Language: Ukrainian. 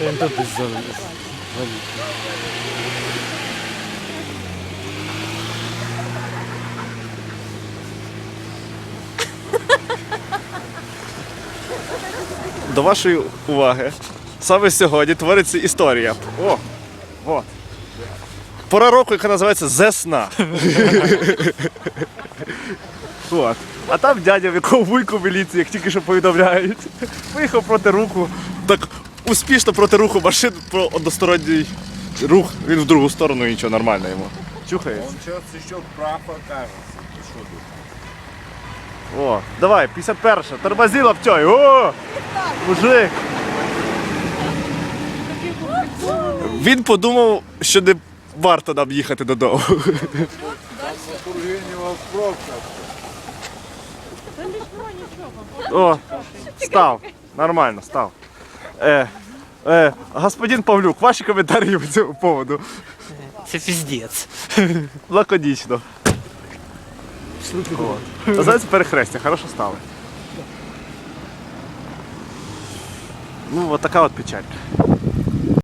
Він тут десь. До вашої уваги. Саме сьогодні твориться історія. О! О! Пора року, яка називається Зесна. От. А там дядя, в якого вуйку міліції, як тільки що повідомляють, виїхав проти руху. Так успішно проти руху машин про односторонній рух. Він в другу сторону і нічого нормально йому. Чухається. Сейчас еще прав окажется. Ты что тут? О, давай, 51 тормози лаптей. О! Мужик. Він подумав, що не варто нам їхати додому. Пробка. О, став. Нормально, став. Е, е, господин Павлюк, ваші коментарі по цьому поводу. Це піздець. Лаконічно. От. Називається перехрестя, хорошо стали. Ну, от така от печалька.